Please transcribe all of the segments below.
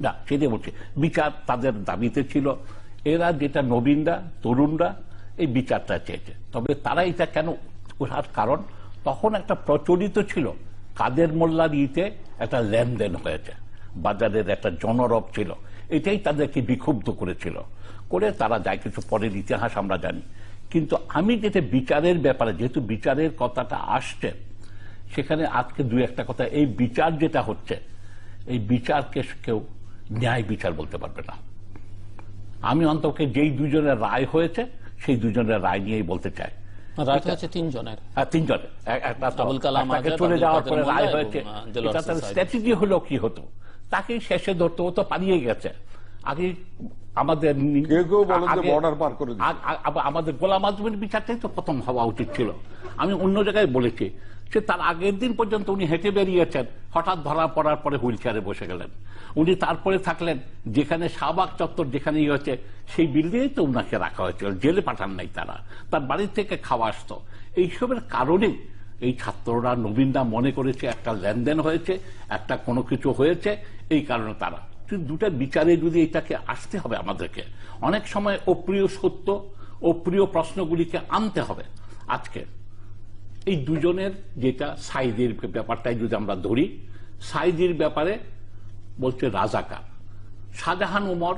না সেটাই বলছি, বিচার তাদের দাবিতে ছিল। এরা যেটা নবীনরা, তরুণরা, এই বিচারটা চেয়েছে। তবে তারা এটা কেন ওঠার কারণ? তখন একটা প্রচলিত ছিল, কাদের মোল্লার ইতে একটা লেনদেন হয়েছে। বাজারের একটা জনরব ছিল। এটাই তাদেরকে বিক্ষুব্ধ করেছিল। করে তারা যায় কিছু পরের ইতিহাস আমরা জানি। কিন্তু আমি যেটা বিচারের ব্যাপারে, যেহেতু বিচারের কথাটা আসছে, সেখানে আজকে দু একটা কথা। এই বিচার যেটা হচ্ছে, এই বিচারকে কেউ ন্যায় বিচার বলতে পারবে না। আমি অন্তকে যেই দুজনের রায় হয়েছে সেই দুজনের রায় নিয়েই বলতে চাই। রায় তিনজনের। চলে যাওয়ার পরে রায় হয়েছে। স্ট্র্যাটেজি হলো কি হতো? তাকে শেষে ধরতে পালিয়ে গেছে। আগে আমাদের আমাদের গোলাম আজমের বিচারটাই তো প্রথম হওয়া উচিত ছিল। আমি অন্য জায়গায় বলেছি সে তার আগের দিন পর্যন্ত উনি হেঁটে বেরিয়েছেন, হঠাৎ ধরা পড়ার পরে হুইল চেয়ারে বসে গেলেন। উনি তারপরে থাকলেন, যেখানে শাহবাগ চত্বর যেখানে ইয়ে হচ্ছে, সেই বিল্ডিংয়ে তো উনাকে রাখা হয়েছিল, জেলে পাঠান নাই তারা। তার বাড়ি থেকে খাওয়া আসতো। এইসবের কারণেই এই ছাত্ররা নবীনরা মনে করেছে একটা লেনদেন হয়েছে, একটা কোনো কিছু হয়েছে, এই কারণে তারা। কিন্তু দুটা বিচারে যদি এটাকে আসতে হবে আমাদেরকে, অনেক সময় অপ্রিয় সত্য, অপ্রিয় প্রশ্নগুলিকে আনতে হবে আজকে। এই দুজনের যেটা সাইদের ব্যাপারটাই যদি আমরা ধরি সাইদের ব্যাপারে বলছে রাজাকার। শাহজাহান উমর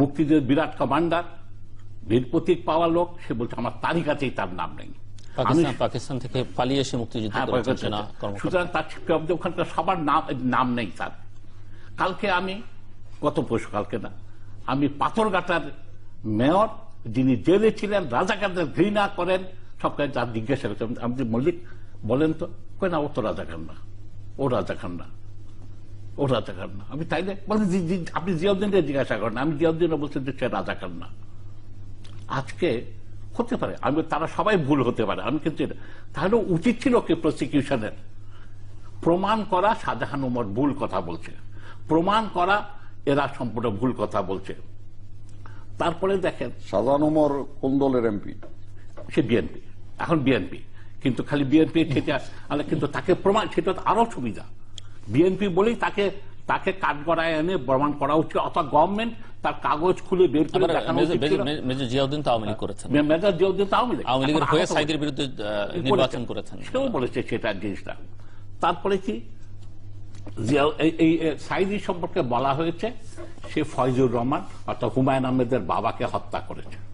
মুক্তিদের বিরাট কমান্ডার বীর প্রতীক পাওয়া লোক সে বলছে আমার তালিকাতেই তার নাম নেই। পাকিস্তান থেকে পালিয়ে এসে মুক্তিযুদ্ধ হ্যাঁ, সুতরাং তার ওখানকার সবার নাম নাম নেই তার। কালকে আমি গত পরশু কালকে না আমি পাথরঘাটার মেয়র যিনি জেলে ছিলেন রাজাকারদের ঘৃণা করেন সব কাজ তার জিজ্ঞাসা করছে। আপনি মল্লিক বলেন তো। কই না, ও তো রাজাকার না ও রাজাকার না ও রাজাকার না আমি তাইলে বলেন আপনি জিয়াউদ্দিনকে জিজ্ঞাসা করেন। আমি জিয়াউদ্দিনও বলছেন যে সে রাজাকার না আজকে হতে পারে। আমি, তারা সবাই ভুল হতে পারে। আমি কিন্তু তাহলে উচিত ছিল কি প্রসিকিউশনের প্রমাণ করা শাহজাহান উমর ভুল কথা বলছে। প্রমাণ করা এরা সম্পূর্ণ ভুল কথা বলছে। তারপরে দেখেন শাহজাহান ওমর কোন দলের এমপি? সে বিএনপি এখন বিএনপি কিন্তু খালি বিএনপি সেটা কিন্তু তাকে প্রমাণ সেটা আরও সুবিধা। বিএনপি বলেই তাকে তাকে কাঠগড়ায় এনে প্রমাণ করা উচিত অথবা গভর্নমেন্ট তার কাগজ খুলে বের করে দেখানো মেজর- জিয়াউদ্দিন তো আওয়ামী লীগ করেছেন। মেজর জিয়াউদ্দিন তো আওয়ামী লীগ। আওয়ামী লীগের হয়ে সাইদের বিরুদ্ধে নির্বাচন করেছেন। সেও বলেছে সেটা জিনিসটা। তারপরে কি? জিয়া- এই সাইদি সম্পর্কে বলা হয়েছে সে ফয়জুর রহমান অর্থাৎ হুমায়ুন আহমেদের বাবাকে হত্যা করেছে।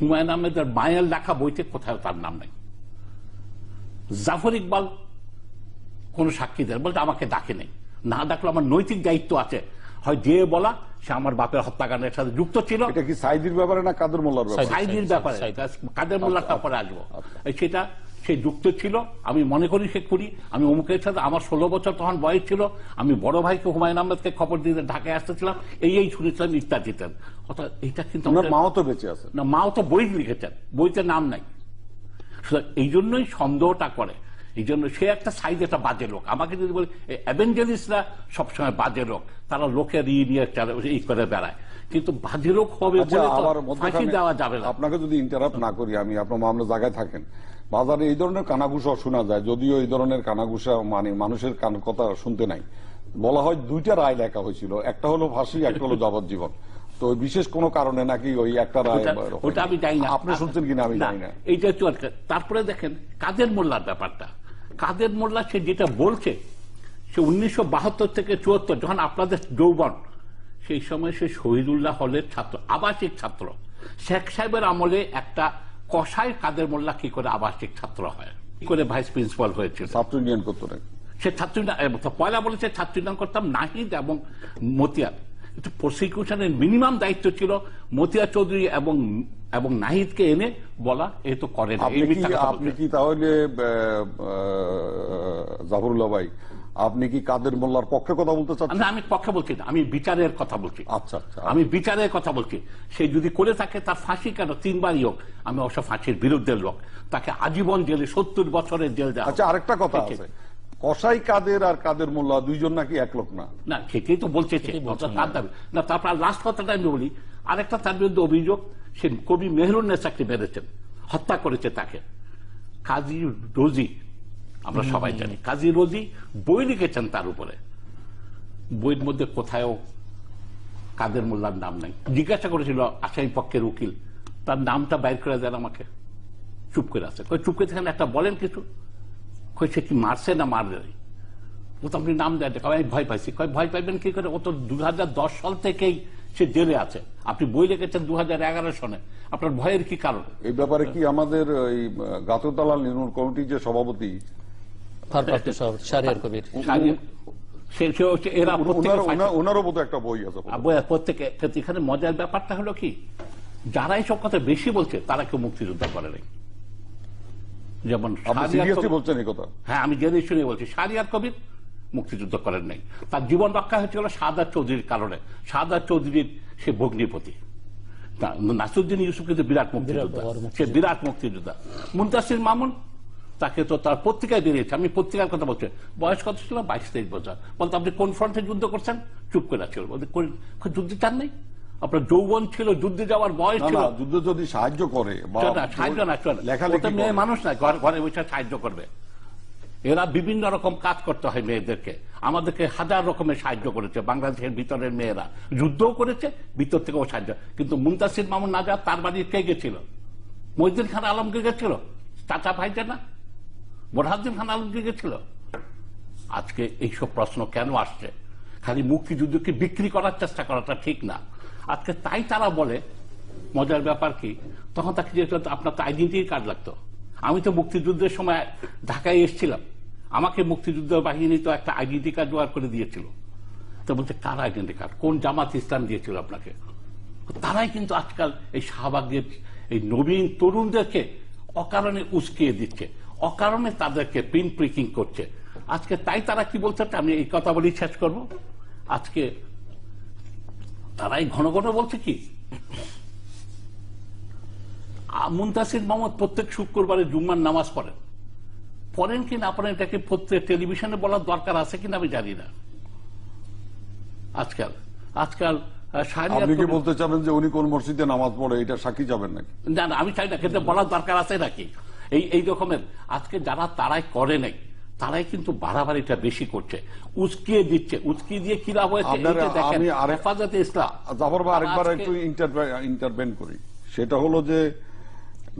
হুমায়ুন আহমেদের মায়ের লেখা বইতে কোথায় তার নাম নেই। জাফর ইকবাল কোন সাক্ষী দেন বলতে আমাকে ডাকে নেই। না ডাকলে আমার নৈতিক দায়িত্ব আছে। হয় দিয়ে বলা সে আমার বাপের হত্যাকাণ্ডের সাথে যুক্ত ছিল। এটা কি সাইদির ব্যাপারে না কাদের মোল্লার ব্যাপারে? সাইদি। সাইদির ব্যাপারে। কাদের মোল্লার তারপরে আসব। সেটা সে যুক্ত ছিল আমি মনে করি সে করি আমি অমুকের সাথে আমার ষোলো বছর তখন বয়স ছিল। আমি বড় ভাইকে হুমায়ুন আহমেদকে খবর দিতে ঢাকায় আসতেছিলাম। এই এই শুনেছিলাম ইত্যাদিতেন অর্থাৎ এটা কিন্তু মাও তো বেঁচে আছে। না মাও তো বই লিখেছেন। বইতে নাম নাই। এই জন্যই সন্দেহটা করে। এই জন্য সে একটা সাইড একটা বাজে লোক। আমাকে যদি বলি অ্যাভেঞ্জেলিস্টরা সবসময় বাজে লোক। তারা লোকের ই নিয়ে চালা- ই করে বেড়ায়। কিন্তু বাজে লোক হবে আচ্ছা ফাঁসি দেওয়া যাবে না। আপনাকে যদি ইন্টারাপ্ট না করি আমি আপনার মামলা জায়গায় থাকেন। বাজারে এই ধরনের কানাঘুষা শোনা যায় যদিও এই ধরনের কানাঘুষা মানে মানুষের কান কথা শুনতে নাই। বলা হয় দুইটা রায় লেখা হয়েছিল একটা হলো ফাঁসি একটা হলো যাবজ্জীবন। তো বিশেষ কোনো কারণে নাকি ওই একটা রায় ওটা- আমি জানি না। আপনি শুনছেন কিনা আমি জানি না। এইটা চলছে তারপরে দেখেন কাদের মোল্লার ব্যাপারটা। কাদের মোল্লা সে যেটা বলছে সে উনিশশো বাহাত্তর থেকে চুয়াত্তর যখন আপনাদের যৌবন সেই সময় সে শহীদুল্লাহ হলের ছাত্র আবাসিক ছাত্র। শেখ সাহেবের আমলে একটা কষাই কাদের মোল্লা কি করে আবাসিক ছাত্র হয়? কি করে ভাইস প্রিন্সিপাল হয়েছিল? ছাত্র ইউনিয়ন করতো না। সে ছাত্র পয়লা বলেছে ছাত্র ইউনিয়ন করতাম নাহিদ এবং মতিয়ার প্রসিকিউশনের মিনিমাম দায়িত্ব ছিল মতিয়া চৌধুরী এবং এবং নাহিদকে এনে বলা এ তো করে না আপনি কি তাহলে জাফরুল্লাহ ভাই আপনি কি কাদের মোল্লার পক্ষে কথা বলতে চাচ্ছেন? না, আমি পক্ষে বলছি না আমি বিচারের কথা বলছি। আচ্ছা আচ্ছা। আমি বিচারের কথা বলছি। সে যদি করে থাকে তার ফাঁসি কেন? তিনবারই হোক। আমি অবশ্য ফাঁসির বিরুদ্ধে লোক। তাকে আজীবন জেলে সত্তর বছরের জেল দেওয়া। আচ্ছা আরেকটা কথা। আছে। কসাই কাদের আর কাদের মোল্লা দুইজন নাকি এক লোক না? না সেটাই তো বলছে দাবি। না তারপর লাস্ট কথাটা আমি বলি। আরেকটা তার বিরুদ্ধে অভিযোগ সে কবি মেহরুন নেসাকে মেরেছেন হত্যা করেছে তাকে। কাজী রোজি আমরা সবাই জানি। কাজী রোজি বই লিখেছেন তার উপরে। বইয়ের মধ্যে কোথাও কাদের মোল্লার নাম নাই। জিজ্ঞাসা করেছিল আসামি পক্ষের উকিল তার নামটা বাইর করে দেন আমাকে। চুপ করে আছে। কই চুপ করে থাকেন একটা বলেন কিছু? কই সে কি মারছে না মারবে? ও তো আপনি নাম দেন। না। আমি ভয় পাইছি। কয় ভয় পাইবেন কি করে? ও তো দু হাজার দশ সাল থেকেই সে জেলে আছে। আপনি বই লিখেছেন দু হাজার এগারো সনে। আপনার ভয়ের কি কারণ? এই ব্যাপারে কি আমাদের এই গাততলা নির্মূল কমিটির যে সভাপতি ভারপ্রাপ্ত সভাপতি শাহরিয়ার কবির। এরা ওনারও বোধ একটা বই আছে। প্রত্যেকে এখানে মজার ব্যাপারটা হলো কি যারা এইসব কথা বেশি বলছে তারা কেউ মুক্তিযোদ্ধা করে নাই। যেমন বলছেন কথা? হ্যাঁ আমি জেনে শুনে বলছি শাহরিয়ার কবির মুক্তিযুদ্ধ করেন নাই। তার জীবন রক্ষা হয়েছিল সাদার চৌধুরীর কারণে। সাদার চৌধুরীর সে ভগ্নিপতি। তা নাসিরুদ্দিন ইউসুফ কিন্তু বিরাট মুক্তিযোদ্ধা। সে বিরাট মুক্তিযোদ্ধা। মুন্তাসির মামুন তাকে তো তার পত্রিকায় বেরিয়েছে আমি পত্রিকার কথা বলছি। বয়স কত ছিল? বাইশ তেইশ বছর। বলতো আপনি কোন ফ্রন্টে যুদ্ধ করছেন? চুপ করে ছিল কোন যুদ্ধে চান নাই? আপনার যৌবন ছিল যুদ্ধে যাওয়ার বয়স ছিল। যুদ্ধ যদি সাহায্য করে সাহায্য না মেয়ে মানুষ না ঘর- বসে সাহায্য করবে। এরা বিভিন্ন রকম কাজ করতে হয় মেয়েদেরকে। আমাদেরকে হাজার রকমের সাহায্য করেছে। বাংলাদেশের ভিতরের মেয়েরা। যুদ্ধও করেছে ভিতর থেকেও সাহায্য। কিন্তু মুমতাসির মামুন নাজাদ তার বাড়ি কে গেছিল? মহিদ্দিন খান আলমকে গেছিল? চাচা ভাইটা না? বোরহাদ্দিন খান আলমকে গেছিল। আজকে এইসব প্রশ্ন কেন আসছে? খালি মুক্তিযুদ্ধকে বিক্রি করার চেষ্টা করাটা ঠিক না। আজকে তাই তারা বলে, মজার ব্যাপার কি, তখন তাকে যেহেতু আপনার তো আইডেন্টি কার্ড লাগতো। আমি তো মুক্তিযুদ্ধের সময় ঢাকায় এসেছিলাম। আমাকে মুক্তিযুদ্ধ বাহিনী তো একটা আইডেন্টি কার্ড জোগাড় করে দিয়েছিল। তো বলছে, কার আইডেন্টি কার্ড কোন জামাত ইসলাম দিয়েছিল আপনাকে? তারাই কিন্তু আজকাল এই শাহবাগের এই নবীন তরুণদেরকে অকারণে উস্কিয়ে দিচ্ছে। অকারণে তাদেরকে পিন প্রিকিং করছে। আজকে তাই তারা কি বলছে আমি এই কথা বলেই শেষ করব। আজকে তারাই ঘন ঘন বলছে কি? মুনতাসির মোহাম্মদ প্রত্যেক শুক্রবারে জুম্মার নামাজ পড়েন। পড়েন কি না পড়েন এটাকে প্রত্যেক টেলিভিশনে বলার দরকার আছে কিনা আমি জানি না। আজকাল আজকাল আপনি কি বলতে চাবেন যে উনি কোন মসজিদে নামাজ পড়ে? এটা সাক্ষী যাবেন নাকি? না না আমি চাই না কিন্তু বলার দরকার আছে নাকি? এই এই রকমের। আজকে যারা তারাই করে নাই তারাই কিন্তু বাড়াবাড়িটা বেশি করছে। উস্কিয়ে দিচ্ছে। উস্কিয়ে দিয়ে কি লাভ হয়েছে? আমি হেফাজতে ইসলাম। জাফর ভাই আরেকবার একটু ইন্টারভেন করি। সেটা হলো যে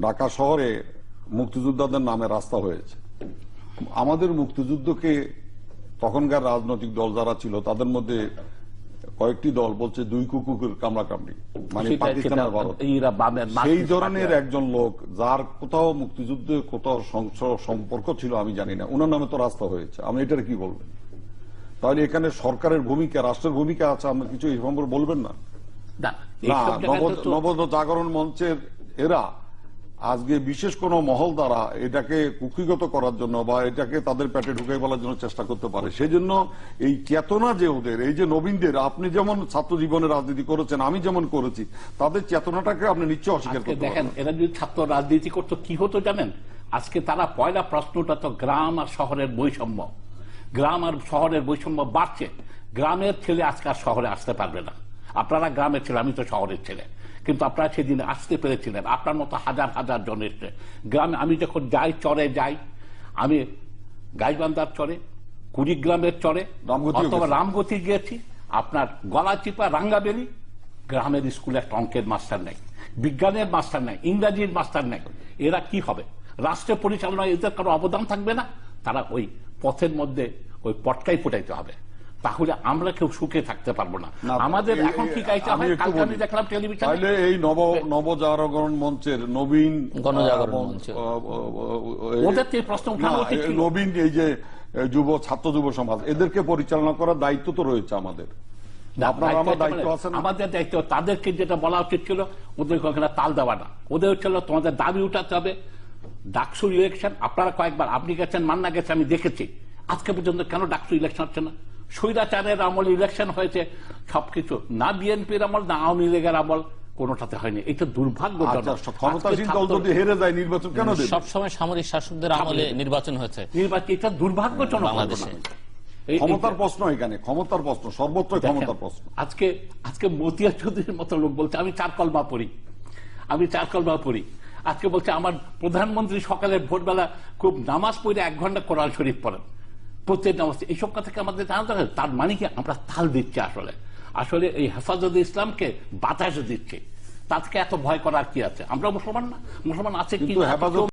ঢাকা শহরে মুক্তিযোদ্ধাদের নামে রাস্তা হয়েছে। আমাদের মুক্তিযুদ্ধকে তখনকার রাজনৈতিক দল যারা ছিল তাদের মধ্যে কয়েকটি দল বলছে দুই কুকুরের কামড়া কামড়ি মানে পাকিস্তান আর ভারত। সেই ধরনের একজন লোক যার কোথাও মুক্তিযুদ্ধে কোথাও সম্পর্ক ছিল আমি জানি না। ওনার নামে তো রাস্তা হয়েছে। আমি এটার কি বলবেন তাহলে এখানে সরকারের ভূমিকা রাষ্ট্রের ভূমিকা আছে আমরা কিছু এই সম্পর্কে বলবেন না? না না এইসব জায়গায় নব- তো- নব জাগরণ মঞ্চের এরা আজকে বিশেষ কোন মহল দ্বারা এটাকে কুক্ষিগত করার জন্য বা এটাকে তাদের পেটে ঢুকাই বলার জন্য চেষ্টা করতে পারে। সেজন্য এই চেতনা যে ওদের এই যে নবীনদের আপনি যেমন ছাত্র জীবনে রাজনীতি করেছেন আমি যেমন করেছি তাদের চেতনাটাকে আপনি নিশ্চয় অস্বীকার করতে দেখেন এরা যদি ছাত্র রাজনীতি করতো কি হতো জানেন? আজকে তারা পয়লা প্রশ্নটা তো গ্রাম আর শহরের বৈষম্য। গ্রাম আর শহরের বৈষম্য বাড়ছে। গ্রামের ছেলে আজকে আর শহরে আসতে পারবে না। আপনারা গ্রামের ছিলেন আমি তো শহরের ছেলে কিন্তু আপনারা সেদিন আসতে পেরেছিলেন। আপনার মতো হাজার হাজার জন এসছে। গ্রামে আমি যখন যাই চরে যাই আমি গাইবান্ধার চরে কুড়িগ্রামের চরে অথবা রামগতি গিয়েছি আপনার গলাচিপা রাঙ্গাবেলি গ্রামের স্কুলে একটা অঙ্কের মাস্টার নেই বিজ্ঞানের মাস্টার নেই ইংরাজির মাস্টার নেই। এরা কি হবে? রাষ্ট্র পরিচালনায় এদের কারও অবদান থাকবে না? তারা ওই পথের মধ্যে ওই পটকাই ফুটাইতে হবে। তাহলে আমরা কেউ সুখে থাকতে পারব না। আমাদের এখন কি গাইতে হয়? কালকে আমি দেখলাম টেলিভিশনে। তাহলে এই নব নবজাগরণ মঞ্চের নবীন গণজাগরণ মঞ্চ। ওদের তো প্রশ্ন উঠানো উচিত নবীন এই যে যুব ছাত্র যুব সমাজ এদেরকে পরিচালনা করার দায়িত্ব তো রয়েছে আমাদের। মানে আমাদের দায়িত্ব তাদেরকে যেটা বলা উচিত ছিল ওদেরকে ওখানে তাল দেওয়া না। ওদের ছিল তোমাদের দাবি উঠাতে হবে। ডাকসু ইলেকশন আপনারা কয়েকবার আপনি গেছেন মান্না গেছে আমি দেখেছি। আজকে পর্যন্ত কেন ডাকসু ইলেকশন হচ্ছে না? স্বৈরাচারের আমল ইলেকশন হয়েছে সবকিছু। না বিএনপির আমল না আওয়ামী লীগের আমল কোনোটাতে হয়নি। এটা দুর্ভাগ্যজনক। আচ্ছা ক্ষমতাসীন দল যদি হেরে যায় নির্বাচন কেন সবসময় সামরিক শাসকদের আমলে নির্বাচন হয়েছে। নির্বাচন এটা দুর্ভাগ্যজনক বাংলাদেশে। এই- ক্ষমতার প্রশ্ন এখানে ক্ষমতার প্রশ্ন দেখেন, ক্ষমতার প্রশ্ন। আজকে আজকে মতিয়া চৌধুরীর মতো লোক বলছে আমি চার কলমা পড়ি। আমি চার কলমা পড়ি। আজকে বলছে আমার প্রধানমন্ত্রী সকালে ভোরবেলা খুব নামাজ পড়ে এক ঘণ্টা কোরআন শরীফ পড়েন। প্রত্যেক অবস্থা এইসব কথাকে আমাদের জানা দরকার তার মানে কি? আমরা তাল দিচ্ছি আসলে। আসলে এই হেফাজত ইসলামকে বাতাস দিচ্ছে। তাকে এত ভয় করার কি আছে? আমরা মুসলমান না। মুসলমান আছে কিন্তু